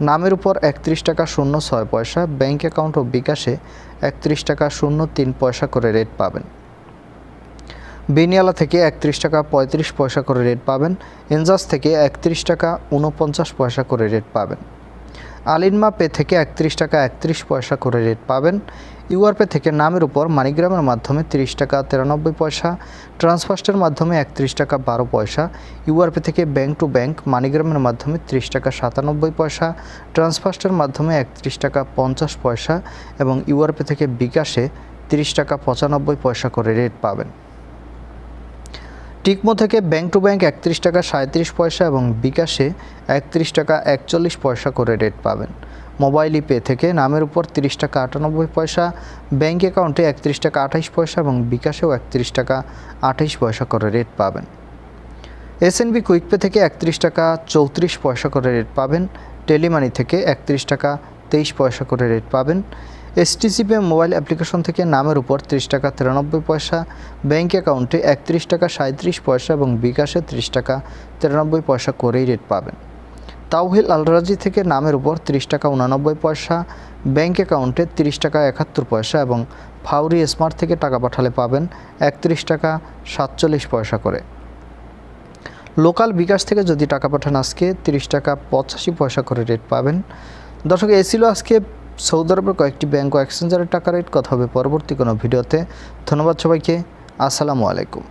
নামের উপর একত্রিশ টাকা শূন্য ছয় পয়সা, ব্যাংক অ্যাকাউন্ট ও বিকাশে একত্রিশ টাকা শূন্য তিন পয়সা করে রেট পাবেন। বেনিয়ালা থেকে একত্রিশ টাকা পঁয়ত্রিশ পয়সা করে রেট পাবেন। এনজাস থেকে একত্রিশ টাকা উনপঞ্চাশ পয়সা করে রেট পাবেন। আলিনমা পে থেকে একত্রিশ টাকা একত্রিশ পয়সা করে রেট পাবেন। ইউআরপে থেকে নামের উপর মানিগ্রামের মাধ্যমে তিরিশ টাকা তিরানব্বই পয়সা, ট্রান্সফার্স্টের মাধ্যমে একত্রিশ টাকা বারো পয়সা ইউআরপে থেকে ব্যাংক টু ব্যাংক মানিগ্রামের মাধ্যমে তিরিশ টাকা সাতানব্বই পয়সা, ট্রান্সফার্স্টের মাধ্যমে একত্রিশ টাকা পঞ্চাশ পয়সা এবং ইউআরপে থেকে বিকাশে তিরিশ টাকা পঁচানব্বই পয়সা করে রেট পাবেন। টিকমো থেকে ব্যাংক টু ব্যাংক একত্রিশ টাকা সাঁত্রিশ পয়সা এবং বিকাশে একত্রিশ টাকা একচল্লিশ পয়সা করে রেট পাবেন। মোবাইল পে থেকে নামের উপর তিরিশ টাকা আটানব্বই পয়সা, ব্যাংক অ্যাকাউন্টে একত্রিশ টাকা আঠাইশ পয়সা এবং বিকাশেও একত্রিশ টাকা আঠাইশ পয়সা করে রেট পাবেন। এসএনবি কুইকপে থেকে একত্রিশ টাকা চৌত্রিশ পয়সা করে রেট পাবেন। টেলিমানি থেকে একত্রিশ টাকা তেইশ পয়সা করে রেট পাবেন। এসটিসিপি মোবাইল অ্যাপ্লিকেশন থেকে নামের উপর ত্রিশ টাকা তিরানব্বই পয়সা, ব্যাংক অ্যাকাউন্টে একত্রিশ টাকা সাঁত্রিশ পয়সা এবং বিকাশে ত্রিশ টাকা তিরানব্বই পয়সা করেই রেট পাবেন। তাওহিল আলরাজি থেকে নামের উপর ত্রিশ টাকা উনানব্বই পয়সা, ব্যাংক অ্যাকাউন্টে তিরিশ টাকা একাত্তর পয়সা এবং ফাউরি স্মার্ট থেকে টাকা পাঠালে পাবেন একত্রিশ টাকা সাতচল্লিশ পয়সা করে। লোকাল বিকাশ থেকে যদি টাকা পাঠান আজকে, তিরিশ টাকা পঁচাশি পয়সা করে রেট পাবেন। দর্শক এ ছিল আজকে সৌদি আরবের কয়েকটি ব্যাংক ও এক্সচেঞ্জারের টাকা রেট কথা হবে পরবর্তী কোনো ভিডিওতে। ধন্যবাদ সবাইকে। আসসালামু আলাইকুম।